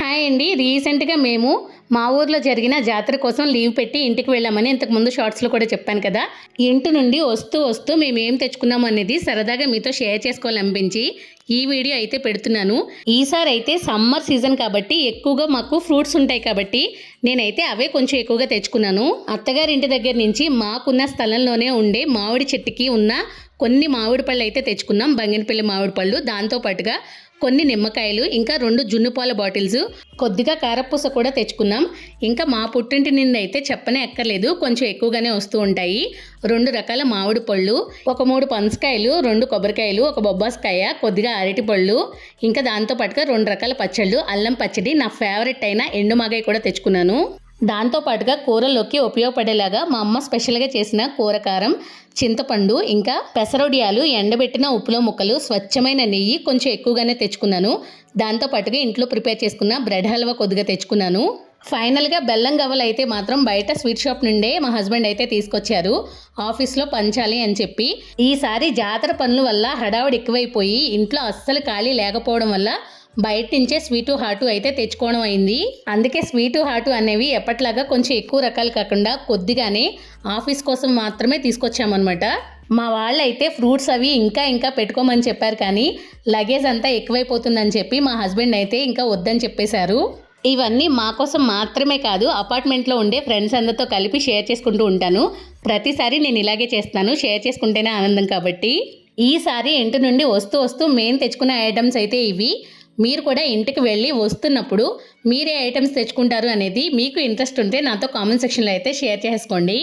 Hi అండి. రీసెంట్గా మేము మా ఊర్లో జరిగిన జాతర కోసం లీవ్ పెట్టి ఇంటికి వెళ్ళామని ఇంతకు ముందు షార్ట్స్లో కూడా చెప్పాను కదా. ఇంటి నుండి వస్తూ వస్తూ మేము ఏం తెచ్చుకున్నాం అనేది సరదాగా మీతో షేర్ చేసుకోవాలనిపించి ఈ వీడియో అయితే పెడుతున్నాను. ఈసారి అయితే సమ్మర్ సీజన్ కాబట్టి ఎక్కువగా మాకు ఫ్రూట్స్ ఉంటాయి కాబట్టి నేనైతే అవే కొంచెం ఎక్కువగా తెచ్చుకున్నాను. అత్తగారింటి దగ్గర నుంచి మాకున్న స్థలంలోనే ఉండే మామిడి చెట్టుకి ఉన్న కొన్ని మామిడి పళ్ళు అయితే తెచ్చుకున్నాం. బంగినపల్లి మామిడి పళ్ళు. దాంతో పాటుగా కొన్ని నిమ్మకాయలు ఇంకా రెండు జున్నుపాల బాటిల్స్ కొద్దిగా కారపూస కూడా తెచ్చుకున్నాం. ఇంకా మా పుట్టింటి నుండి అయితే చెప్పనే ఎక్కర్లేదు కొంచెం ఎక్కువగానే వస్తూ ఉంటాయి. రెండు రకాల మామిడి పళ్ళు ఒక మూడు పనసకాయలు రెండు కొబ్బరికాయలు ఒక బొబ్బాసకాయ కొద్దిగా అరటి పళ్ళు ఇంకా దాంతో పాటుగా రెండు రకాల పచ్చళ్ళు అల్లం పచ్చడి నా ఫేవరెట్ అయిన ఎండుమాగాయ కూడా తెచ్చుకున్నాను. దాంతో పాటుగా కూరల్లోకి ఉపయోగపడేలాగా మా అమ్మ స్పెషల్గా చేసిన కూరకారం చింతపండు ఇంకా పెసరొడియాలు ఎండబెట్టిన ఉప్పులో ముక్కలు స్వచ్ఛమైన నెయ్యి కొంచెం ఎక్కువగానే తెచ్చుకున్నాను. దాంతో పాటుగా ఇంట్లో ప్రిపేర్ చేసుకున్న బ్రెడ్ హల్వా కొద్దిగా తెచ్చుకున్నాను. ఫైనల్గా బెల్లం గవ్వలు అయితే మాత్రం బయట స్వీట్ షాప్ నుండే మా హస్బెండ్ అయితే తీసుకొచ్చారు. ఆఫీస్లో పంచాలి అని చెప్పి. ఈసారి జాతర పనుల వల్ల హడావుడి ఎక్కువైపోయి ఇంట్లో అస్సలు ఖాళీ లేకపోవడం వల్ల బయట నుంచే స్వీటు హాటు అయితే తెచ్చుకోవడం అయింది. అందుకే స్వీటు హాటు అనేవి ఎప్పట్లాగా కొంచెం ఎక్కువ రకాలు కాకుండా కొద్దిగానే ఆఫీస్ కోసం మాత్రమే తీసుకొచ్చామన్నమాట. మా వాళ్ళైతే ఫ్రూట్స్ అవి ఇంకా ఇంకా పెట్టుకోమని చెప్పారు కానీ లగేజ్ అంతా ఎక్కువైపోతుందని చెప్పి మా హస్బెండ్ అయితే ఇంకా వద్దని చెప్పేశారు. ఇవన్నీ మా కోసం మాత్రమే కాదు అపార్ట్మెంట్లో ఉండే ఫ్రెండ్స్ అందరితో కలిపి షేర్ చేసుకుంటూ ఉంటాను. ప్రతిసారి నేను ఇలాగే చేస్తాను షేర్ చేసుకుంటేనే ఆనందం కాబట్టి. ఈసారి ఇంటి నుండి వస్తూ వస్తూ మెయిన్ తెచ్చుకునే ఐటమ్స్ అయితే ఇవి. మీరు కూడా ఇంటికి వెళ్ళి వస్తున్నప్పుడు మీరే ఐటమ్స్ తెచ్చుకుంటారు అనేది మీకు ఇంట్రెస్ట్ ఉంటే నాతో కామెంట్ సెక్షన్లో అయితే షేర్ చేసుకోండి.